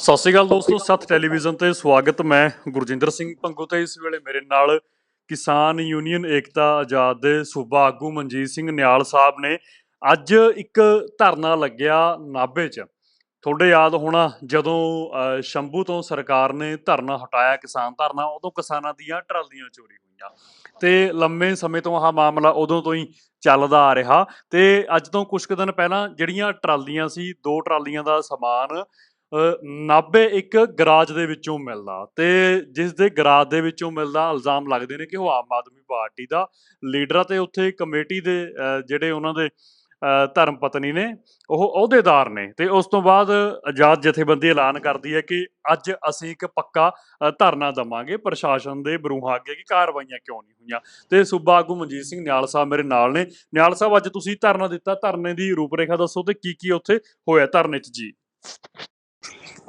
ਸਤਿ ਸ਼੍ਰੀ ਅਕਾਲ ਦੋਸਤੋ ਸੱਤ ਟੈਲੀਵਿਜ਼ਨ ਤੇ ਸਵਾਗਤ ਮੈਂ ਗੁਰਜਿੰਦਰ ਸਿੰਘ ਪੰਗੂ ਤੇ ਇਸ ਵੇਲੇ ਮੇਰੇ ਨਾਲ ਕਿਸਾਨ ਯੂਨੀਅਨ ਏਕਤਾ ਆਜ਼ਾਦ ਦੇ ਸੂਬਾ ਆਗੂ ਮਨਜੀਤ ਸਿੰਘ ਨਿਆਲ ਸਾਹਿਬ ਨੇ। ਅੱਜ ਇੱਕ ਧਰਨਾ ਲੱਗਿਆ ਨਾਭੇ 'ਚ। ਤੁਹਾਡੇ ਯਾਦ ਹੋਣਾ ਜਦੋਂ ਅਹ, ਸ਼ੰਭੂ ਤੋਂ ਸਰਕਾਰ ਨੇ ਧਰਨਾ ਹਟਾਇਆ ਕਿਸਾਨ ਧਰਨਾ ਉਦੋਂ ਕਿਸਾਨਾਂ ਦੀਆਂ ਟਰਾਲੀਆਂ ਚੋਰੀ ਹੋਈਆਂ। ਤੇ ਲੰਮੇ ਸਮੇਂ ਤੋਂ ਆਹ ਮਾਮਲਾ ਉਦੋਂ ਤੋਂ ਹੀ ਚੱਲਦਾ ਆ ਰਿਹਾ। ਤੇ ਅੱਜ ਤੋਂ ਕੁਝ ਕੁ ਦਿਨ ਪਹਿਲਾਂ ਜਿਹੜੀਆਂ ਟਰਾਲੀਆਂ ਸੀ ਦੋ ਟਰਾਲੀਆਂ ਦਾ ਸਮਾਨ ਅ, ਨਾਭੇ ਇੱਕ ਗਰਾਜ ਦੇ ਵਿੱਚੋਂ ਮਿਲਦਾ ਤੇ ਜਿਸ ਦੇ ਗਰਾਜ ਦੇ ਵਿੱਚੋਂ ਮਿਲਦਾ ਇਲਜ਼ਾਮ ਲੱਗਦੇ ਨੇ ਕਿ ਉਹ ਆਮ ਆਦਮੀ ਪਾਰਟੀ ਦਾ ਲੀਡਰ ਆ ਤੇ ਉੱਥੇ ਕਮੇਟੀ ਦੇ ਜਿਹੜੇ ਉਹਨਾਂ ਦੇ ਅ, ਧਰਮ ਪਤਨੀ ਨੇ ਉਹ ਅਹੁਦੇਦਾਰ ਨੇ ਤੇ ਉਸ ਤੋਂ ਬਾਅਦ ਆਜ਼ਾਦ ਜਥੇਬੰਦੀ ਐਲਾਨ ਕਰਦੀ ਹੈ ਕਿ ਅੱਜ ਅਸੀਂ ਇੱਕ ਪੱਕਾ ਧਰਨਾ ਦਵਾਂਗੇ ਪ੍ਰਸ਼ਾਸਨ ਦੇ ਬਰੂਹਾਂ ਅੱਗੇ ਕਿ ਕਾਰਵਾਈਆਂ ਕਿਉਂ ਨਹੀਂ ਹੋਈਆਂ। ਤੇ ਸੂਬਾ ਆਗੂ ਮਨਜੀਤ ਸਿੰਘ ਨਿਆਲ ਸਾਹਿਬ ਮੇਰੇ ਨਾਲ ਨੇ। ਨਿਆਲ ਸਾਹਿਬ ਅੱਜ ਤੁਸੀਂ ਧਰਨਾ ਦਿੱਤਾ ਧਰਨੇ ਦੀ ਰੂਪਰੇਖਾ ਦੱਸੋ ਤੇ ਕੀ ਕੀ ਉੱਥੇ ਹੋਇਆ ਧਰਨੇ 'ਚ ਜੀ?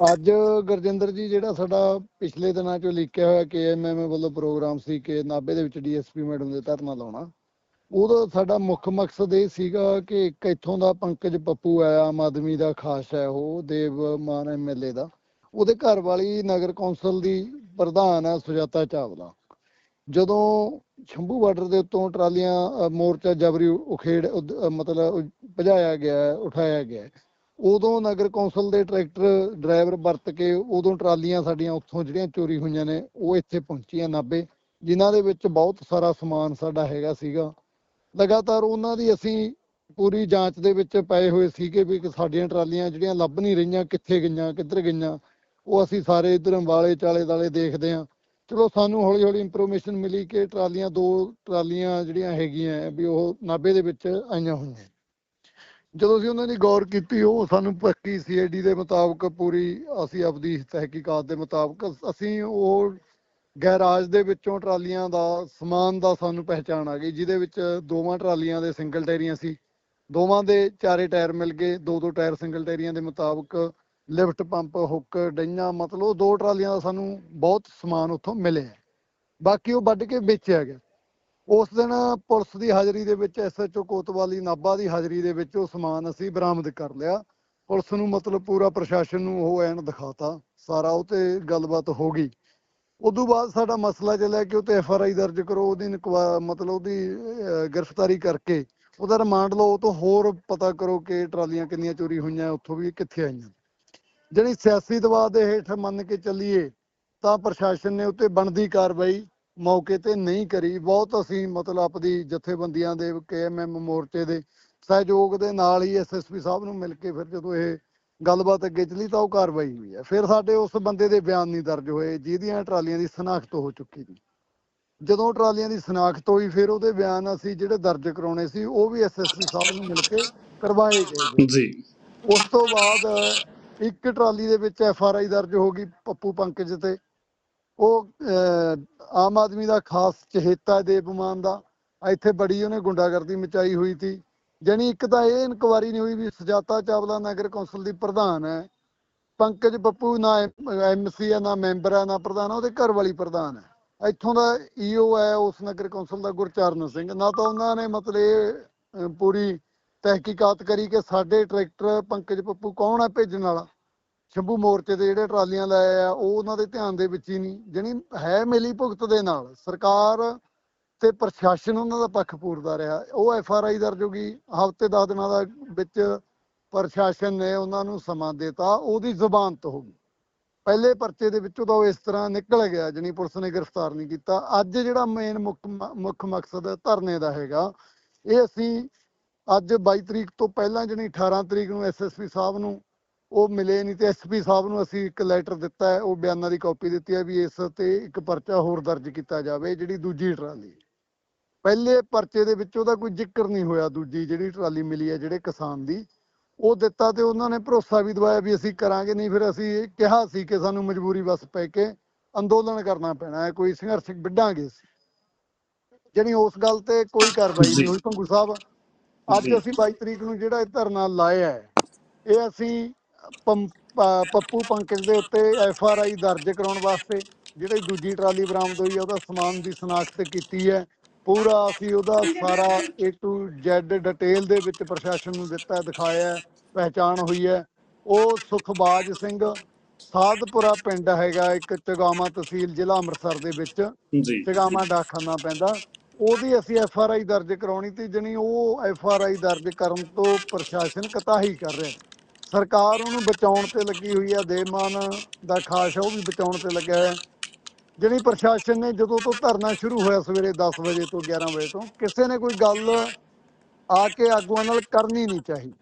ਅੱਜ ਗੁਰਜਿੰਦਰ ਜੀ ਜਿਹੜਾ ਸਾਡਾ ਪਿਛਲੇ ਦਿਨਾਂ ਚੋਂ ਲਿਖਿਆ ਹੋਇਆ ਕੇਐਮਐਮ ਵੱਲੋਂ ਪ੍ਰੋਗਰਾਮ ਸੀ ਕਿ ਨਾਭੇ ਦੇ ਵਿੱਚ ਡੀਐਸਪੀ ਮੈਡਮ ਦੇ ਧਰਨਾ ਲਾਉਣਾ, ਉਹਦਾ ਸਾਡਾ ਮੁੱਖ ਮਕਸਦ ਇਹ ਸੀਗਾ ਕਿ ਇੱਕ ਇੱਥੋਂ ਦਾ ਪੰਕਜ ਪੱਪੂ ਹੈ, ਆਮ ਆਦਮੀ ਦਾ ਖਾਸ ਹੈ ਉਹ, ਦੇਵ ਮਾਨ ਐਮਐਲਏ ਦਾ, ਉਹਦੇ ਘਰ ਵਾਲੀ ਨਗਰ ਕੌਂਸਲ ਦੀ ਪ੍ਰਧਾਨ ਹੈ ਸੁਜਾਤਾ ਚਾਵਲਾ। ਜਦੋਂ ਸ਼ੰਭੂ ਬਾਰਡਰ ਦੇ ਉੱਤੋਂ ਟਰਾਲੀਆਂ ਮੋਰਚਾ ਜਬਰੀ ਉਖੇੜ ਮਤਲਬ ਭਜਾਇਆ ਗਿਆ, ਉਠਾਇਆ ਗਿਆ ਉਦੋਂ ਨਗਰ ਕੌਂਸਲ ਦੇ ਟਰੈਕਟਰ ਡਰਾਈਵਰ ਵਰਤ ਕੇ ਉਦੋਂ ਟਰਾਲੀਆਂ ਸਾਡੀਆਂ ਉੱਥੋਂ ਜਿਹੜੀਆਂ ਚੋਰੀ ਹੋਈਆਂ ਨੇ, ਉਹ ਇੱਥੇ ਪਹੁੰਚੀਆਂ ਨਾਭੇ, ਜਿਨ੍ਹਾਂ ਦੇ ਵਿੱਚ ਬਹੁਤ ਸਾਰਾ ਸਮਾਨ ਸਾਡਾ ਹੈਗਾ ਸੀਗਾ। ਲਗਾਤਾਰ ਉਹਨਾਂ ਦੀ ਅਸੀਂ ਪੂਰੀ ਜਾਂਚ ਦੇ ਵਿੱਚ ਪਏ ਹੋਏ ਸੀਗੇ ਵੀ ਸਾਡੀਆਂ ਟਰਾਲੀਆਂ ਜਿਹੜੀਆਂ ਲੱਭ ਨਹੀਂ ਰਹੀਆਂ, ਕਿੱਥੇ ਗਈਆਂ, ਕਿੱਧਰ ਗਈਆਂ, ਉਹ ਅਸੀਂ ਸਾਰੇ ਇਧਰ ਵਾਲੇ ਚਾਲੇ ਦਾਲੇ ਦੇਖਦੇ ਹਾਂ। ਚਲੋ ਸਾਨੂੰ ਹੌਲੀ ਹੌਲੀ ਇਨਫੋਰਮੇਸ਼ਨ ਮਿਲੀ ਕਿ ਟਰਾਲੀਆਂ, ਦੋ ਟਰਾਲੀਆਂ ਜਿਹੜੀਆਂ ਹੈਗੀਆਂ ਵੀ ਉਹ ਨਾਭੇ ਦੇ ਵਿੱਚ ਆਈਆਂ ਹੋਈਆਂ। ਜਦੋਂ ਅਸੀਂ ਉਹਨਾਂ ਦੀ ਗੌਰ ਕੀਤੀ, ਉਹ ਸਾਨੂੰ ਪੱਕੀ ਸੀਆਈਡੀ ਦੇ ਮੁਤਾਬਕ ਪੂਰੀ ਅਸੀਂ ਆਪਦੀ ਤਹਿਕੀਕਾਤ ਦੇ ਮੁਤਾਬਕ ਅਸੀਂ ਉਹ ਗੈਰਾਜ ਦੇ ਵਿੱਚੋਂ ਟਰਾਲੀਆਂ ਦਾ, ਸਮਾਨ ਦਾ ਸਾਨੂੰ ਪਹਿਚਾਣ ਆ ਗਈ, ਜਿਹਦੇ ਵਿੱਚ ਦੋਵਾਂ ਟਰਾਲੀਆਂ ਦੇ ਸਿੰਗਲ ਟਾਇਰੀਆਂ ਸੀ। ਦੋਵਾਂ ਦੇ ਚਾਰੇ ਟਾਇਰ ਮਿਲ ਗਏ, ਦੋ ਦੋ ਟਾਇਰ ਸਿੰਗਲ ਟਾਇਰੀਆਂ ਦੇ ਮੁਤਾਬਕ ਲਿਫਟ ਪੰਪ, ਹੁੱਕ, ਡਈਆਂ, ਮਤਲਬ ਉਹ ਦੋ ਟਰਾਲੀਆਂ ਦਾ ਸਾਨੂੰ ਬਹੁਤ ਸਮਾਨ ਉੱਥੋਂ ਮਿਲਿਆ। ਬਾਕੀ ਉਹ ਵੱਢ ਕੇ ਵੇਚਿਆ ਗਿਆ। ਉਸ ਦਿਨ ਪੁਲਿਸ ਦੀ ਹਾਜ਼ਰੀ ਦੇ ਵਿੱਚ ਐਸਐਚਓ ਕੋਤਵਾਲੀ ਨਾਭਾ ਦੀ ਹਾਜ਼ਰੀ ਦੇ ਵਿੱਚ ਉਹ ਸਮਾਨ ਅਸੀਂ ਬਰਾਮਦ ਕਰ ਲਿਆ। ਪੁਲਿਸ ਨੂੰ ਮਤਲਬ ਪੂਰਾ ਪ੍ਰਸ਼ਾਸਨ ਨੂੰ ਉਹ ਐਨ ਦਿਖਾਤਾ। ਸਾਰਾ ਉਹ ਤੇ ਗੱਲਬਾਤ ਹੋ ਗਈ। ਉਦੋਂ ਬਾਅਦ ਸਾਡਾ ਮਸਲਾ ਚੱਲਿਆ ਕਿ ਉਹ ਤੇ ਐਫਆਰਆਈ ਦਰਜ ਕਰੋ, ਉਹਦੀ ਮਤਲਬ ਉਹਦੀ ਗ੍ਰਿਫਤਾਰੀ ਕਰਕੇ ਉਹਦਾ ਰਿਮਾਂਡ ਲਓ ਤੋਂ ਹੋਰ ਪਤਾ ਕਰੋ ਕਿ ਟਰਾਲੀਆਂ ਕਿੰਨੀਆਂ ਚੋਰੀ ਹੋਈਆਂ, ਉੱਥੋਂ ਵੀ ਕਿੱਥੇ ਆਈਆਂ। ਜਿਹੜੀ ਸਿਆਸੀ ਦਬਾਅ ਦੇ ਹੇਠ ਮੰਨ ਕੇ ਚੱਲੀਏ ਤਾਂ ਪ੍ਰਸ਼ਾਸਨ ਨੇ ਉੱਤੇ ਬਣਦੀ ਕਾਰਵਾਈ ਮੌਕੇ ਤੇ ਨਹੀਂ ਕਰੀ। ਬਹੁਤ ਅਸੀਂ ਮਤਲਬ ਆਪਦੀ ਜਥੇਬੰਦੀਆਂ ਦੇ ਕੇਐਮਐਮ ਮੋਰਚੇ ਦੇ ਸਹਿਯੋਗ ਦੇ ਨਾਲ ਹੀ ਐਸਐਸਪੀ ਸਾਹਿਬ ਨੂੰ ਮਿਲ ਕੇ ਫਿਰ ਜਦੋਂ ਇਹ ਗੱਲਬਾਤ ਅੱਗੇ ਚੱਲੀ ਤਾਂ ਉਹ ਕਾਰਵਾਈ ਹੋਈ ਹੈ। ਫਿਰ ਸਾਡੇ ਉਸ ਬੰਦੇ ਦੇ ਬਿਆਨ ਨਹੀਂ ਦਰਜ ਹੋਏ ਜਿਹਦੀਆਂ ਟਰਾਲੀਆਂ ਦੀ ਸਨਾਖਤ ਹੋ ਚੁੱਕੀ ਸੀ। ਜਦੋਂ ਟਰਾਲੀਆਂ ਦੀ ਸਨਾਖਤ ਹੋਈ ਫਿਰ ਉਹਦੇ ਬਿਆਨ ਅਸੀਂ ਜਿਹੜੇ ਦਰਜ ਕਰਾਉਣੇ ਸੀ ਉਹ ਵੀ ਐਸਐਸਪੀ ਸਾਹਿਬ ਨੂੰ ਮਿਲ ਕੇ ਕਰਵਾਏ ਗਏ ਜੀ। ਉਸ ਤੋਂ ਬਾਅਦ ਇੱਕ ਟਰਾਲੀ ਦੇ ਵਿੱਚ ਐਫ ਆਰ ਆਈ ਦਰਜ ਹੋ ਗਈ ਪੱਪੂ ਪੰਕਜ ਤੇ। ਉਹ ਆਮ ਆਦਮੀ ਦਾ ਖਾਸ ਚਹੇਤਾ ਦੇਵਮਾਨ ਦਾ। ਇੱਥੇ ਬੜੀ ਉਹਨੇ ਗੁੰਡਾਗਰਦੀ ਮਚਾਈ ਹੋਈ ਸੀ। ਜਾਣੀ ਇੱਕ ਤਾਂ ਇਹ ਇਨਕੁਆਰੀ ਨਹੀਂ ਹੋਈ ਵੀ ਸੁਜਾਤਾ ਚਾਵਲਾ ਨਗਰ ਕੌਂਸਲ ਦੀ ਪ੍ਰਧਾਨ ਹੈ। ਪੰਕਜ ਪੱਪੂ ਨਾ ਐਮਸੀ ਹੈ, ਨਾ ਮੈਂਬਰ ਹੈ, ਨਾ ਪ੍ਰਧਾਨ, ਉਹਦੇ ਘਰ ਵਾਲੀ ਪ੍ਰਧਾਨ ਹੈ। ਇੱਥੋਂ ਦਾ ਈਓ ਹੈ, ਉਸ ਨਗਰ ਕੌਂਸਲ ਦਾ ਗੁਰਚਰਨ ਸਿੰਘ। ਨਾ ਤਾਂ ਉਹਨਾਂ ਨੇ ਮਤਲਬ ਇਹ ਪੂਰੀ ਤਹਿਕੀਕਾਤ ਕਰੀ ਕਿ ਸਾਡੇ ਟਰੈਕਟਰ ਪੰਕਜ ਪੱਪੂ ਕੌਣ ਹੈ ਭੇਜਣ ਵਾਲਾ? ਸ਼ੰਭੂ ਮੋਰਚੇ ਦੇ ਜਿਹੜੇ ਟਰਾਲੀਆਂ ਲਾਏ ਆ, ਉਹ ਉਹਨਾਂ ਦੇ ਧਿਆਨ ਦੇ ਵਿੱਚ ਹੀ ਨਹੀਂ, ਜਾਣੀ ਹੈ ਮਿਲੀ ਭੁਗਤ ਦੇ ਨਾਲ, ਸਰਕਾਰ ਤੇ ਪ੍ਰਸ਼ਾਸਨ ਉਹਨਾਂ ਦਾ ਪੱਖ ਪੂਰਦਾ ਰਿਹਾ। ਉਹ ਐਫ ਆਰ ਆਈ ਦਰਜ ਹੋ ਗਈ, ਹਫ਼ਤੇ 10 ਦਿਨਾਂ ਦਾ ਵਿੱਚ ਪ੍ਰਸ਼ਾਸਨ ਨੇ ਉਹਨਾਂ ਨੂੰ ਸਮਾਂ ਦਿੱਤਾ, ਉਹਦੀ ਜ਼ਬਾਨਤ ਹੋ ਗਈ। ਪਹਿਲੇ ਪਰਚੇ ਦੇ ਵਿੱਚੋਂ ਤਾਂ ਉਹ ਇਸ ਤਰ੍ਹਾਂ ਨਿਕਲ ਗਿਆ, ਜਣੀ ਪੁਲਿਸ ਨੇ ਗ੍ਰਿਫਤਾਰ ਨਹੀਂ ਕੀਤਾ। ਅੱਜ ਜਿਹੜਾ ਮੇਨ ਮੁੱਖ ਮੁੱਖ ਮਕਸਦ ਧਰਨੇ ਦਾ ਹੈਗਾ, ਇਹ ਅਸੀਂ ਅੱਜ 22 ਤਰੀਕ ਤੋਂ ਪਹਿਲਾਂ, ਜਣੀ 18 ਤਰੀਕ ਨੂੰ ਐਸਐਸਪੀ ਸਾਹਿਬ ਨੂੰ ਉਹ ਮਿਲੇ ਨਹੀਂ ਤੇ ਐਸਪੀ ਸਾਹਿਬ ਨੂੰ ਅਸੀਂ ਇੱਕ ਲੈਟਰ ਦਿੱਤਾ ਹੈ ਉਹ ਬਿਆਨਾਂ ਦੀ ਕਾਪੀ ਦਿੱਤੀ ਹੈ ਵੀ ਇਸ ਤੇ ਇੱਕ ਪਰਚਾ ਹੋਰ ਦਰਜ ਕੀਤਾ ਜਾਵੇ ਜਿਹੜੀ ਦੂਜੀ ਟਰਾਲੀ। ਪਹਿਲੇ ਪਰਚੇ ਦੇ ਵਿੱਚ ਉਹਦਾ ਕੋਈ ਜ਼ਿਕਰ ਨਹੀਂ ਹੋਇਆ ਦੂਜੀ ਜਿਹੜੀ ਟਰਾਲੀ ਮਿਲੀ ਹੈ ਜਿਹੜੇ ਕਿਸਾਨ ਦੀ ਉਹ ਦਿੱਤਾ ਤੇ ਉਹਨਾਂ ਨੇ ਭਰੋਸਾ ਵੀ ਦਵਾਇਆ ਵੀ ਅਸੀਂ ਕਰਾਂਗੇ ਨਹੀਂ ਫਿਰ ਅਸੀਂ ਇਹ ਕਿਹਾ ਸੀ ਕਿ ਸਾਨੂੰ ਮਜਬੂਰੀ ਬਸ ਪੈ ਕੇ ਅੰਦੋਲਨ ਕਰਨਾ ਪੈਣਾ ਹੈ ਕੋਈ ਸੰਘਰਸ਼ ਵਿੱਢਾਂਗੇ ਜਿਹੜੀ ਉਸ ਗੱਲ ਤੇ ਕੋਈ ਕਾਰਵਾਈ। ਨਹੀਂ ਹੋਈ ਭੰਗੂ ਸਾਹਿਬ ਅੱਜ। ਅਸੀਂ 22 ਤਰੀਕ ਨੂੰ ਜਿਹੜਾ ਇਹ ਧਰਨਾ ਲਾਇਆ ਹੈ ਇਹ ਅਸੀਂ ਪੱਪੂ ਪੰਕਜ ਦੇ ਉੱਤੇ ਐਫ ਆਰ ਆਈ ਦਰਜ ਕਰਾਉਣ ਵਾਸਤੇ ਜਿਹੜੀ ਦੂਜੀ ਟਰਾਲੀ ਬਰਾਮਦ ਹੋਈ ਹੈ ਉਹਦਾ ਸਮਾਨ ਦੀ ਸਨਾਖਤ ਕੀਤੀ ਹੈ। ਪੂਰਾ ਅਸੀਂ ਉਹਦਾ ਸਾਰਾ A to Z ਡਿਟੇਲ ਦੇ ਵਿੱਚ ਪ੍ਰਸ਼ਾਸਨ ਨੂੰ ਦਿੱਤਾ ਦਿਖਾਇਆ ਪਹਿਚਾਣ ਹੋਈ ਹੈ। ਉਹ ਸੁਖਬਾਜ ਸਿੰਘ ਸਾਧਪੁਰਾ ਪਿੰਡ ਹੈਗਾ ਇੱਕ ਚਗਾਮਾ ਤਹਿਸੀਲ ਜ਼ਿਲ੍ਹਾ ਅੰਮ੍ਰਿਤਸਰ ਦੇ ਵਿੱਚ। ਚਗਾਮਾ ਡਾਕਖਾਨਾ ਪੈਂਦਾ। ਉਹਦੀ ਅਸੀਂ ਐਫ ਆਰ ਆਈ ਦਰਜ ਕਰਾਉਣੀ ਤੇ ਜਣੀ ਉਹ ਐਫ ਆਰ ਆਈ ਦਰਜ ਕਰਨ ਤੋਂ ਪ੍ਰਸ਼ਾਸਨ ਕਤਾਹੀ ਕਰ ਰਿਹਾ। ਸਰਕਾਰ ਉਹਨੂੰ ਬਚਾਉਣ ਤੇ ਲੱਗੀ ਹੋਈ ਆ ਦੇਮਾਨ ਦਾ ਖਾਸ ਉਹ ਵੀ ਬਚਾਉਣ ਤੇ ਲੱਗਿਆ ਹੋਇਆ। ਜਿਹੜੀ ਪ੍ਰਸ਼ਾਸਨ ਨੇ ਜਦੋਂ ਤੋਂ ਧਰਨਾ ਸ਼ੁਰੂ ਹੋਇਆ ਸਵੇਰੇ 10 ਵਜੇ ਤੋਂ 11 ਵਜੇ ਤੋਂ, ਕਿਸੇ ਨੇ ਕੋਈ ਗੱਲ ਆ ਕੇ ਆਗੂਆਂ ਨਾਲ ਕਰਨੀ ਨਹੀਂ ਚਾਹੀ।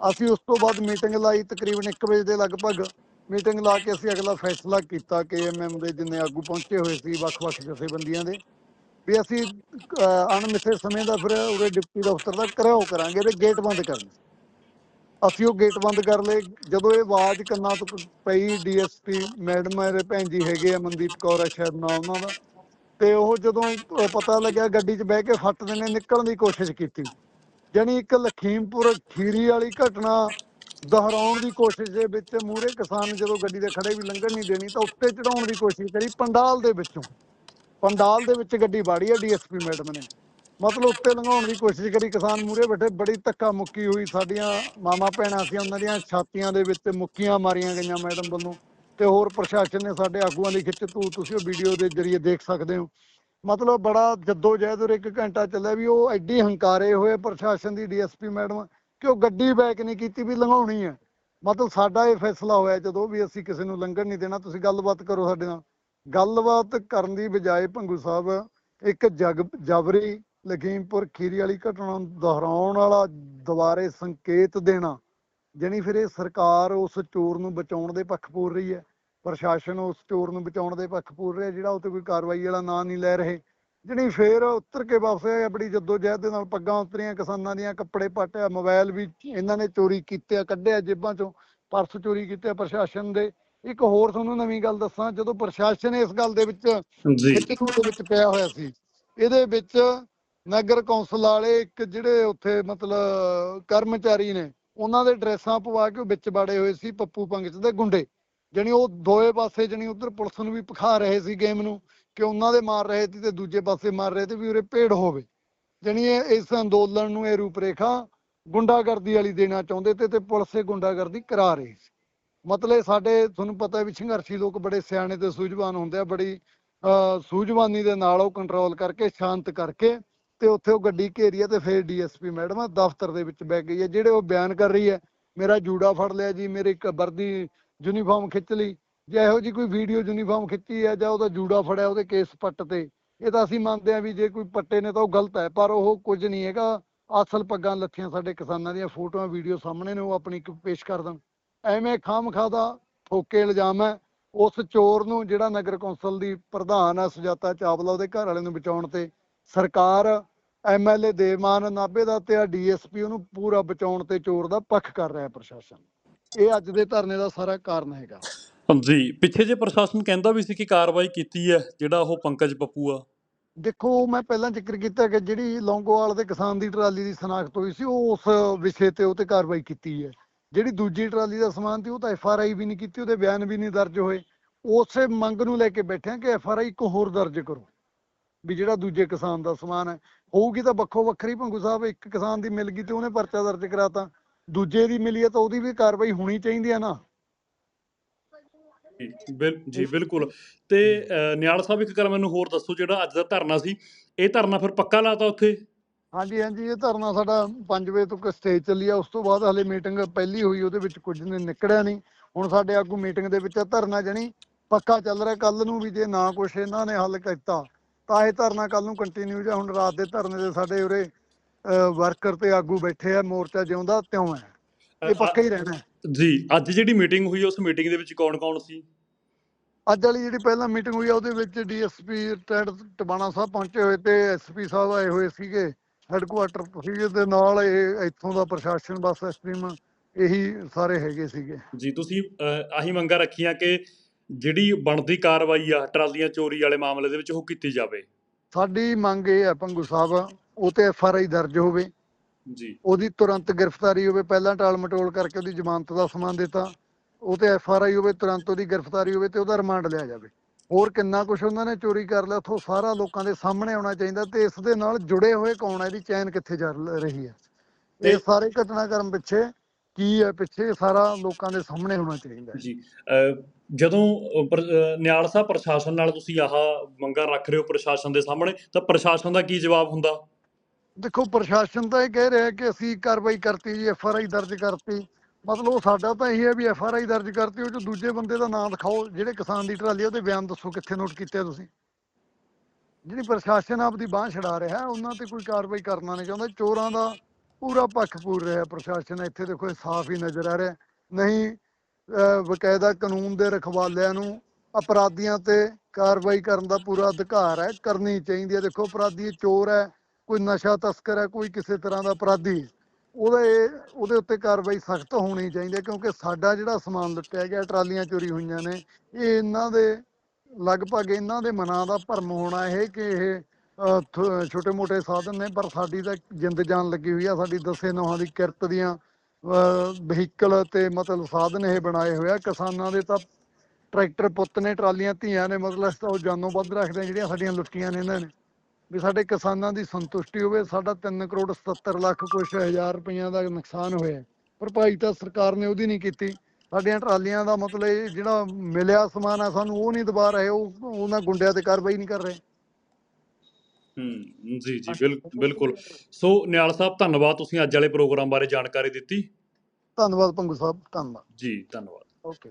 ਅਸੀਂ ਉਸ ਤੋਂ ਬਾਅਦ ਮੀਟਿੰਗ ਲਾਈ ਤਕਰੀਬਨ 1 ਵਜੇ ਦੇ ਲਗਭਗ। ਮੀਟਿੰਗ ਲਾ ਕੇ ਅਸੀਂ ਅਗਲਾ ਫੈਸਲਾ ਕੀਤਾ ਕਿ ਐਮਐਮ ਦੇ ਜਿੰਨੇ ਆਗੂ ਪਹੁੰਚੇ ਹੋਏ ਸੀ, ਵੱਖ-ਵੱਖ ਜਥੇਬੰਦੀਆਂ ਦੇ, ਵੀ ਅਸੀਂ ਅਣਮਿੱਥੇ ਸਮੇਂ ਦਾ ਫਿਰ ਉਰੇ ਡਿਪਟੀ ਦਫ਼ਤਰ ਦਾ ਘਿਰਾਓ ਕਰਾਂਗੇ ਤੇ ਗੇਟ ਬੰਦ ਕਰਨਾ। ਅਸੀਂ ਉਹ ਗੇਟ ਬੰਦ ਕਰ ਲਏ। ਜਦੋਂ ਇਹ ਆਵਾਜ਼ ਕੰਨਾਂ ਤੋਂ ਪਈ ਡੀਐਸਪੀ, ਮੈਡਮ ਮੇਰੇ ਭੈਣ ਜੀ ਹੈਗੇ ਆ, ਮਨਦੀਪ ਕੌਰ ਆ ਸ਼ਾਇਦ ਨਾਮ ਉਹਨਾਂ ਦਾ। ਤੇ ਉਹ ਜਦੋਂ ਪਤਾ ਲੱਗਿਆ ਗੱਡੀ 'ਚ ਬਹਿ ਕੇ ਫੱਟ ਦੇ ਨੇ, ਨਿਕਲਣ ਦੀ ਕੋਸ਼ਿਸ਼ ਕੀਤੀ। ਜਾਣੀ ਇੱਕ ਲਖੀਮਪੁਰ ਖੀਰੀ ਵਾਲੀ ਘਟਨਾ ਦੁਹਰਾਉਣ ਦੀ ਕੋਸ਼ਿਸ਼ ਦੇ ਵਿੱਚ ਮੂਰੇ ਕਿਸਾਨ ਜਦੋਂ ਗੱਡੀ ਦੇ ਖੜੇ ਵੀ ਲੰਘਣ ਨਹੀਂ ਦੇਣੀ ਤਾਂ ਉੱਤੇ ਚੜਾਉਣ ਦੀ ਕੋਸ਼ਿਸ਼ ਕਰੀ ਪੰਡਾਲ ਦੇ ਵਿੱਚੋਂ। ਪੰਡਾਲ ਦੇ ਵਿੱਚ ਗੱਡੀ ਬਾੜੀ ਹੈ ਡੀਐਸਪੀ ਮੈਡਮ ਨੇ। ਮਤਲਬ ਉੱਤੇ ਲੰਘਾਉਣ ਦੀ ਕੋਸ਼ਿਸ਼ ਕਰੀ, ਕਿਸਾਨ ਮੂਰੇ ਬੈਠੇ, ਬੜੀ ਧੱਕਾ ਮੁੱਕੀ ਹੋਈ। ਸਾਡੀਆਂ ਮਾਮਾ ਭੈਣਾਂ ਸੀ, ਉਹਨਾਂ ਦੀਆਂ ਛਾਤੀਆਂ ਦੇ ਵਿੱਚ ਮੁੱਕੀਆਂ ਮਾਰੀਆਂ ਗਈਆਂ ਮੈਡਮ ਵੱਲੋਂ। ਤੇ ਹੋਰ ਪ੍ਰਸ਼ਾਸਨ ਨੇ ਸਾਡੇ ਆਗੂਆਂ ਦੀ ਖਿੱਚ ਤੂ ਤੁਸੀਂ ਉਹ ਵੀਡੀਓ ਦੇ ਜ਼ਰੀਏ ਦੇਖ ਸਕਦੇ ਹੋ। ਮਤਲਬ ਬੜਾ ਜੱਦੋ ਜਹਿਦ ਇੱਕ ਘੰਟਾ ਚੱਲਿਆ ਵੀ ਉਹ ਐਡੀ ਹੰਕਾਰੇ ਹੋਏ ਪ੍ਰਸ਼ਾਸਨ ਦੀ ਡੀਐਸਪੀ ਮੈਡਮ, ਕਿ ਉਹ ਗੱਡੀ ਬੈਕ ਨਹੀਂ ਕੀਤੀ ਵੀ ਲੰਘਾਉਣੀ ਹੈ। ਮਤਲਬ ਸਾਡਾ ਇਹ ਫੈਸਲਾ ਹੋਇਆ ਜਦੋਂ ਵੀ ਅਸੀਂ ਕਿਸੇ ਨੂੰ ਲੰਘਣ ਨਹੀਂ ਦੇਣਾ, ਤੁਸੀਂ ਗੱਲਬਾਤ ਕਰੋ ਸਾਡੇ ਨਾਲ। ਗੱਲਬਾਤ ਕਰਨ ਦੀ ਬਜਾਏ ਭੰਗੂ ਸਾਹਿਬ, ਇੱਕ ਜਗ, ਜਬਰੀ ਲਖੀਮਪੁਰ ਖੀਰੀ ਵਾਲੀ ਘਟਨਾ ਨੂੰ ਦੁਹਰਾਉਣ ਵਾਲਾ ਦੁਬਾਰੇ ਸੰਕੇਤ ਦੇਣਾ ਜਾਣੀ ਫਿਰ ਇਹ ਸਰਕਾਰ ਉਸ ਚੋਰ ਨੂੰ ਬਚਾਉਣ ਦੇ ਪੱਖ ਪੂਰ ਰਹੀ ਹੈ ਪ੍ਰਸ਼ਾਸਨ ਉਸ ਚੋਰ ਨੂੰ ਬਚਾਉਣ ਦੇ ਪੱਖ ਪੂਰ ਰਿਹਾ ਜਿਹੜਾ ਉਹ ਤੇ ਕੋਈ ਕਾਰਵਾਈ ਵਾਲਾ ਨਾਂ ਨਹੀਂ ਲੈ ਰਹੇ ਜਿਹੜੀ ਫੇਰ ਉੱਤਰ ਕੇ ਵਾਪਸ ਆਏ ਬੜੀ ਜੱਦੋ ਜਹਿਦ ਦੇ ਨਾਲ ਪੱਗਾਂ ਉਤਰੀਆਂ ਕਿਸਾਨਾਂ ਦੀਆਂ ਕੱਪੜੇ ਪਾਟਿਆ ਮੋਬਾਈਲ ਵੀ ਇਹਨਾਂ ਨੇ ਚੋਰੀ ਕੀਤੇ ਆ ਕੱਢਿਆ ਜੇਬਾਂ ਚੋਂ ਪਰਸ ਚੋਰੀ ਕੀਤੇ ਆ ਪ੍ਰਸ਼ਾਸਨ ਦੇ। ਇੱਕ ਹੋਰ ਤੁਹਾਨੂੰ ਨਵੀਂ ਗੱਲ ਦੱਸਾਂ ਜਦੋਂ ਪ੍ਰਸ਼ਾਸਨ ਇਸ ਗੱਲ ਦੇ ਵਿੱਚ ਜੀ। ਖਿੱਚ ਦੇ ਵਿੱਚ ਪਿਆ ਹੋਇਆ ਸੀ ਇਹਦੇ ਵਿੱਚ ਨਗਰ ਕੌਂਸਲ ਵਾਲੇ ਇੱਕ ਜਿਹੜੇ ਉੱਥੇ ਮਤਲਬ ਕਰਮਚਾਰੀ ਨੇ ਉਹਨਾਂ ਦੇ ਡਰੈਸਾਂ ਪਵਾ ਕੇ ਵਿੱਚ ਬਾੜੇ ਹੋਏ ਸੀ ਪੱਪੂ ਪੰਗਚ ਦੇ ਗੁੰਡੇ। ਜਾਣੀ ਉਹ ਦੋਏ ਪਾਸੇ ਜਾਣੀ ਉਧਰ ਪੁਲਿਸ ਨੂੰ ਵੀ ਪਖਾ ਰਹੇ ਸੀ ਗੇਮ ਨੂੰ ਕਿ ਉਹਨਾਂ ਦੇ ਮਾਰ ਰਹੇ ਸੀ ਤੇ ਦੂਜੇ ਪਾਸੇ ਮਾਰ ਰਹੇ ਤੇ ਵੀ ਉਰੇ ਭੇੜ ਹੋਵੇ। ਜਾਣੀ ਇਸ ਅੰਦੋਲਨ ਨੂੰ ਇਹ ਰੂਪਰੇਖਾ ਗੁੰਡਾਗਰਦੀ ਵਾਲੀ ਦੇਣਾ ਚਾਹੁੰਦੇ ਤੇ ਤੇ ਪੁਲਿਸ ਇਹ ਗੁੰਡਾਗਰਦੀ ਕਰਾ ਰਹੀ ਸੀ। ਮਤਲਬ ਸਾਡੇ ਤੁਹਾਨੂੰ ਪਤਾ ਵੀ ਸੰਘਰਸ਼ੀ ਲੋਕ ਬੜੇ ਸਿਆਣੇ ਤੇ ਸੂਝਵਾਨ ਹੁੰਦੇ ਆ ਬੜੀ ਅਹ, ਸੂਝਵਾਨੀ ਦੇ ਨਾਲ ਉਹ ਕੰਟਰੋਲ ਕਰਕੇ ਸ਼ਾਂਤ ਕਰਕੇ ਤੇ ਉੱਥੇ ਉਹ ਗੱਡੀ ਘੇਰੀ ਹੈ ਤੇ ਫਿਰ ਡੀਐਸਪੀ ਮੈਡਮ ਦਫ਼ਤਰ ਦੇ ਵਿੱਚ ਬੈ ਗਈ ਹੈ ਜਿਹੜੇ ਉਹ ਬਿਆਨ ਕਰ ਰਹੀ ਹੈ ਮੇਰਾ ਜੂੜਾ ਫੜ ਲਿਆ ਜੀ, ਮੇਰੇ ਇੱਕ ਵਰਦੀ ਯੂਨੀਫਾਰਮ ਖਿੱਚ ਲਈ। ਜੇ ਇਹੋ ਜੀ ਕੋਈ ਵੀਡੀਓ ਯੂਨੀਫਾਰਮ ਖਿੱਚੀ ਹੈ ਜਾਂ ਉਹਦਾ ਜੂੜਾ ਫੜਿਆ ਉਹਦੇ ਕੇਸ ਪੱਟ ਤੇ, ਇਹ ਤਾਂ ਅਸੀਂ ਮੰਨਦੇ ਆ ਵੀ ਜੇ ਕੋਈ ਪੱਟੇ ਨੇ ਤਾਂ ਉਹ ਗਲਤ ਹੈ ਪਰ ਉਹ ਕੁਝ ਨਹੀਂ ਹੈਗਾ। ਅਸਲ ਪੱਗਾਂ ਲੱਥੀਆਂ ਸਾਡੇ ਕਿਸਾਨਾਂ ਦੀਆਂ, ਫੋਟੋਆਂ, ਵੀਡੀਓ ਸਾਹਮਣੇ ਨੇ, ਉਹ ਆਪਣੀ ਪੇਸ਼ ਕਰ ਦੇਣ। ਐਵੇਂ ਖਾਮਖਾ ਦਾ ਠੋਕੇ ਇਲਜ਼ਾਮ ਹੈ ਉਸ ਚੋਰ ਨੂੰ ਜਿਹੜਾ ਨਗਰ ਕੌਂਸਲ ਦੀ ਪ੍ਰਧਾਨ ਹੈ ਸੁਜਾਤਾ ਚਾਵਲਾ, ਉਹਦੇ ਘਰ ਵਾਲੇ ਨੂੰ ਬਚਾਉਣ ਤੇ ਸਰਕਾਰ ਐਮਐਲਏ ਦੇਵਮਾਨ ਨਾਭੇ ਦਾ ਤੇ ਆ ਡੀਐਸਪੀ ਉਹਨੂੰ ਪੂਰਾ ਬਚਾਉਣ ਤੇ ਚੋਰ ਦਾ ਪੱਖ ਕਰ ਰਿਹਾ ਪ੍ਰਸ਼ਾਸਨ। ਇਹ ਅੱਜ ਦੇ ਧਰਨੇ ਦਾ ਸਾਰਾ ਕਾਰਨ ਹੈਗਾ। ਜੀ ਪਿੱਛੇ ਜੇ ਪ੍ਰਸ਼ਾਸਨ ਕਹਿੰਦਾ ਵੀ ਸੀ ਕਿ ਕਾਰਵਾਈ ਕੀਤੀ ਹੈ ਜਿਹੜਾ ਉਹ ਪੰਕਜ ਪੱਪੂ ਆ। ਦੇਖੋ ਮੈਂ ਪਹਿਲਾਂ ਜ਼ਿਕਰ ਕੀਤਾ ਕਿ ਜਿਹੜੀ ਲੌਂਗੋਵਾਲ ਦੇ ਕਿਸਾਨ ਦੀ ਟਰਾਲੀ ਦੀ ਸਨਾਖਤ ਹੋਈ ਸੀ ਉਹ ਉਸ ਵਿਸ਼ੇ ਤੇ ਉਹ ਤੇ ਕਾਰਵਾਈ ਕੀਤੀ ਹੈ। ਜਿਹੜੀ ਦੂਜੀ ਟਰਾਲੀ ਦਾ ਸਮਾਨ ਸੀ ਉਹ ਤਾਂ ਐਫ ਆਰ ਆਈ ਵੀ ਨਹੀਂ ਕੀਤੀ ਉਹਦੇ ਬਿਆਨ ਵੀ ਨਹੀਂ ਦਰਜ ਹੋਏ। ਉਸੇ ਮੰਗ ਨੂੰ ਲੈ ਕੇ ਬੈਠੇ ਕਿ ਐਫ ਆਰ ਆਈ ਇੱਕ ਹੋਰ ਦਰਜ ਕਰੋ ਵੀ ਜਿਹੜਾ ਦੂਜੇ ਕਿਸਾਨ ਦਾ ਸਮਾਨ ਹੈ। ਹੋਊਗੀ ਤਾਂ ਵੱਖੋ ਵੱਖਰੀ ਭੰਗੂ ਸਾਹਿਬ ਇੱਕ ਕਿਸਾਨ ਦੀ ਮਿਲ ਗਈ ਤੇ ਉਹਨੇ ਪਰਚਾ ਦਰਜ ਕਰਾਤਾ। ਦੂਜੇ ਦੀ ਮਿਲੀ ਹੈ ਤਾਂ ਉਹਦੀ ਵੀ ਕਾਰਵਾਈ ਹੋਣੀ ਚਾਹੀਦੀ ਹੈ ਨਾ। ਜੀ, ਬਿਲ ਜੀ ਬਿਲਕੁਲ। ਤੇ ਨਿਆਲ ਸਾਹਿਬ ਇੱਕ ਗੱਲ ਮੈਨੂੰ ਹੋਰ ਦੱਸੋ ਜਿਹੜਾ ਅੱਜ ਦਾ ਧਰਨਾ ਸੀ ਇਹ ਧਰਨਾ ਫਿਰ ਪੱਕਾ ਲਾਤਾ ਉੱਥੇ? ਹਾਂਜੀ ਹਾਂਜੀ ਇਹ ਧਰਨਾ ਸਾਡਾ 5 ਵਜੇ ਤੱਕ ਸਟੇਜ ਚੱਲੀ ਆ ਉਸ ਤੋਂ ਬਾਅਦ ਹਲੇ ਮੀਟਿੰਗ ਪਹਿਲੀ ਹੋਈ ਉਹਦੇ ਵਿੱਚ ਕੁਝ ਨੇ ਨਿਕੜਿਆ ਨਹੀਂ। ਹੁਣ ਸਾਡੇ ਆਗੂ ਮੀਟਿੰਗ ਦੇ ਵਿੱਚ ਧਰਨਾ ਜਣੀ ਪੱਕਾ ਚੱਲ ਰਿਹਾ ਕੱਲ ਨੂੰ ਵੀ ਜੇ ਨਾ ਕੁਛ ਇਹਨਾਂ ਨੇ ਹੱਲ ਕੀਤਾ ਇਹ ਧਰਨਾ ਕੱਲ ਨੂੰ ਕੰਟੀਨਿਊ ਜਾਂ ਹੁਣ ਰਾਤ ਦੇ ਧਰਨੇ ਦੇ ਸਾਡੇ ਉਰੇ ਵਰਕਰ ਤੇ ਆਗੂ ਬੈਠੇ ਆ ਮੋਰਚਾ ਜਿਉਂਦਾ ਤਿਉਂ ਹੈ। ਇਹ ਪੱਕਾ ਹੀ ਰਹਿਣਾ। ਜੀ ਅੱਜ ਜਿਹੜੀ ਮੀਟਿੰਗ ਹੋਈ ਉਸ ਮੀਟਿੰਗ ਦੇ ਵਿੱਚ ਕੌਣ-ਕੌਣ ਸੀ? ਅੱਜ ਵਾਲੀ ਜਿਹੜੀ ਪਹਿਲਾਂ ਮੀਟਿੰਗ ਹੋਈ ਆ ਉਹਦੇ ਵਿੱਚ ਡੀਐਸਪੀ ਰਿਟਾਇਰਡ ਟਬਾਣਾ ਸਾਹਿਬ ਪਹੁੰਚੇ ਹੋਏ ਤੇ ਐਸਪੀ ਸਾਹਿਬ ਆਏ ਹੋਏ ਸੀਗੇ ਹੈੱਡਕੁਆਟਰ ਸੀਗੇ ਦੇ ਨਾਲ ਇਹ ਇੱਥੋਂ ਦਾ ਪ੍ਰਸ਼ਾਸਨ ਬਸ ਐਸਟ੍ਰੀਮ ਇਹੀ ਸਾਰੇ ਹੈਗੇ ਸੀਗੇ। ਜੀ ਤੁਸੀਂ ਆਹੀ ਮੰਗਾਂ ਰੱਖੀਆਂ ਕਿ ਜਿਹੜੀ ਬਣਦੀ ਕਾਰਵਾਈ ਆ ਟਰਾਲੀਆਂ ਚੋਰੀ ਵਾਲੇ ਮਾਮਲੇ ਦੇ ਵਿੱਚ ਉਹ ਕੀਤੀ ਜਾਵੇ। ਸਾਡੀ ਮੰਗ ਇਹ ਹੈ ਪੰਗੂ ਸਾਹਿਬ ਉਹ ਤੇ ਐਫ ਆਰ ਆਈ ਦਰਜ ਹੋਵੇ। ਜੀ। ਉਹਦੀ ਤੁਰੰਤ ਗ੍ਰਿਫਤਾਰੀ ਹੋਵੇ ਪਹਿਲਾਂ ਟਾਲ ਮਟੋਲ ਕਰਕੇ ਉਹਦੀ ਜ਼ਮਾਨਤ ਦਾ ਸਮਾਨ ਦਿੱਤਾ। ਉਹ ਤੇ ਐਫ ਆਰ ਆਈ ਹੋਵੇ ਤੁਰੰਤ ਉਹਦੀ ਗ੍ਰਿਫਤਾਰੀ ਹੋਵੇ ਤੇ ਉਹਦਾ ਰਿਮਾਂਡ ਲਿਆ ਜਾਵੇ। ਹੋਰ ਕਿੰਨਾ ਕੁਝ ਉਹਨਾਂ ਨੇ ਚੋਰੀ ਕਰ ਲਿਆ ਉੱਥੋਂ ਸਾਰਾ ਲੋਕਾਂ ਦੇ ਸਾਹਮਣੇ ਆਉਣਾ ਚਾਹੀਦਾ ਤੇ ਇਸ ਦੇ ਨਾਲ ਜੁੜੇ ਹੋਏ ਕੌਣ ਹੈ ਇਹਦੀ ਚੈਨ ਕਿੱਥੇ ਜਾ ਰਹੀ ਹੈ ਇਹ ਸਾਰੇ ਘਟਨਾਕ੍ਰਮ ਪਿੱਛੇ ਕੀ ਹੈ ਪਿੱਛੇ ਸਾਰਾ ਲੋਕਾਂ ਦੇ ਸਾਹਮਣੇ ਹੋਣਾ ਚਾਹੀਦਾ ਜੀ ਜਦੋਂ ਨਿਆਲ ਸਾਹਿਬ ਪ੍ਰਸ਼ਾਸਨ ਨਾਲ ਤੁਸੀਂ ਆਹ ਮੰਗਾਂ ਰੱਖ ਰਹੇ ਹੋ ਪ੍ਰਸ਼ਾਸਨ ਦੇ ਸਾਹਮਣੇ ਤਾਂ ਪ੍ਰਸ਼ਾਸਨ ਦਾ ਕੀ ਜਵਾਬ ਹੁੰਦਾ? ਦੇਖੋ ਪ੍ਰਸ਼ਾਸਨ ਤਾਂ ਇਹ ਕਹਿ ਰਿਹਾ ਕਿ ਅਸੀਂ ਕਾਰਵਾਈ ਕਰਤੀ ਜੀ ਐਫ ਆਰ ਆਈ ਦਰਜ ਕਰਤੀ। ਮਤਲਬ ਸਾਡਾ ਤਾਂ ਇਹ ਹੈ ਵੀ ਐਫ ਆਰ ਆਈ ਦਰਜ ਕਰਤੀ ਉਹ ਚ ਦੂਜੇ ਬੰਦੇ ਦਾ ਨਾਮ ਦਿਖਾਓ ਜਿਹੜੇ ਕਿਸਾਨ ਦੀ ਟਰਾਲੀ ਆ, ਉਹਦੇ ਬਿਆਨ ਦੱਸੋ ਕਿੱਥੇ ਨੋਟ ਕੀਤੇ ਤੁਸੀਂ। ਜਿਹੜੀ ਪ੍ਰਸ਼ਾਸਨ ਆਪਦੀ ਬਾਹ ਛਡਾ ਰਿਹਾ ਉਹਨਾਂ ਤੇ ਕੋਈ ਕਾਰਵਾਈ ਕਰਨਾ ਨਹੀਂ ਚਾਹੁੰਦਾ। ਚੋਰਾਂ ਦਾ ਪੂਰਾ ਪੱਖ ਪੂਰ ਰਿਹਾ ਪ੍ਰਸ਼ਾਸਨ ਇੱਥੇ ਦੇਖੋ ਸਾਫ਼ ਹੀ ਨਜ਼ਰ ਆ ਰਿਹਾ। ਨਹੀਂ ਬਕਾਇਦਾ ਕਾਨੂੰਨ ਦੇ ਰਖਵਾਲਿਆਂ ਨੂੰ ਅਪਰਾਧੀਆਂ ਤੇ ਕਾਰਵਾਈ ਕਰਨ ਦਾ ਪੂਰਾ ਅਧਿਕਾਰ ਹੈ ਕਰਨੀ ਚਾਹੀਦੀ ਹੈ। ਦੇਖੋ ਅਪਰਾਧੀ ਚੋਰ ਹੈ ਕੋਈ ਨਸ਼ਾ ਤਸਕਰ ਹੈ ਕੋਈ ਕਿਸੇ ਤਰ੍ਹਾਂ ਦਾ ਅਪਰਾਧੀ। ਹੈ, ਉਹਦੇ ਉਹਦੇ ਉੱਤੇ ਕਾਰਵਾਈ ਸਖਤ ਹੋਣੀ ਚਾਹੀਦੀ ਹੈ ਕਿਉਂਕਿ ਸਾਡਾ ਜਿਹੜਾ ਸਮਾਨ ਲੁੱਟਿਆ ਗਿਆ ਟਰਾਲੀਆਂ ਚੋਰੀ ਹੋਈਆਂ ਨੇ ਇਹ ਇਹਨਾਂ ਦੇ ਲਗਭਗ ਇਹਨਾਂ ਦੇ ਮਨਾਂ ਦਾ ਭਰਮ ਹੋਣਾ ਇਹ ਕਿ ਇਹ ਛੋਟੇ ਮੋਟੇ ਸਾਧਨ ਨੇ ਪਰ ਸਾਡੀ ਤਾਂ ਜਿੰਦ ਜਾਨ ਲੱਗੀ ਹੋਈ ਆ ਸਾਡੀ ਦਸੇ ਨੌਹਾਂ ਦੀ ਕਿਰਤ ਦੀਆਂ ਵਹੀਕਲ ਤੇ ਮਤਲਬ ਸਾਧਨ ਇਹ ਬਣਾਏ ਹੋਏ ਆ। ਕਿਸਾਨਾਂ ਦੇ ਤਾਂ ਟਰੈਕਟਰ ਪੁੱਤ ਨੇ, ਟਰਾਲੀਆਂ ਧੀਆਂ ਨੇ, ਮਤਲਬ ਉਹ ਜਾਨੋਂ ਵੱਧ ਰੱਖਦੇ ਜਿਹੜੀਆਂ ਸਾਡੀਆਂ ਲੁੱਟੀਆਂ ਨੇ ਇਹਨਾਂ ਨੇ। ਵੀ ਸਾਡੇ ਕਿਸਾਨਾਂ ਦੀ ਸੰਤੁਸ਼ਟੀ ਹੋਵੇ, ਸਾਡਾ 3 ਕਰੋੜ 77 ਲੱਖ ਕੁਛ ਹਜ਼ਾਰ ਰੁਪਈਆ ਦਾ ਨੁਕਸਾਨ ਹੋਇਆ। ਹੈ। ਭਰਪਾਈ ਤਾਂ ਸਰਕਾਰ ਨੇ ਉਹਦੀ ਨਹੀਂ ਕੀਤੀ। ਸਾਡੀਆਂ ਟਰਾਲੀਆਂ ਦਾ ਮਤਲਬ ਜਿਹੜਾ ਮਿਲਿਆ ਸਮਾਨ ਆ, ਸਾਨੂੰ ਉਹ ਨਹੀਂ ਦਬਾ ਰਹੇ, ਉਹ ਉਹਨਾਂ ਗੁੰਡਿਆਂ ਤੇ ਕਾਰਵਾਈ ਨਹੀਂ ਕਰ ਰਹੇ। ਹੂੰ ਜੀ ਜੀ ਬਿਲ- ਬਿਲਕੁਲ ਸੋ ਨਿਆਲ ਸਾਹਿਬ ਧੰਨਵਾਦ ਤੁਸੀਂ ਅੱਜ ਵਾਲੇ ਪ੍ਰੋਗਰਾਮ ਬਾਰੇ ਜਾਣਕਾਰੀ ਦਿੱਤੀ। ਧੰਨਵਾਦ ਪੰਗੂ ਸਾਹਿਬ ਧੰਨਵਾਦ। ਜੀ ਧੰਨਵਾਦ। ਓਕੇ।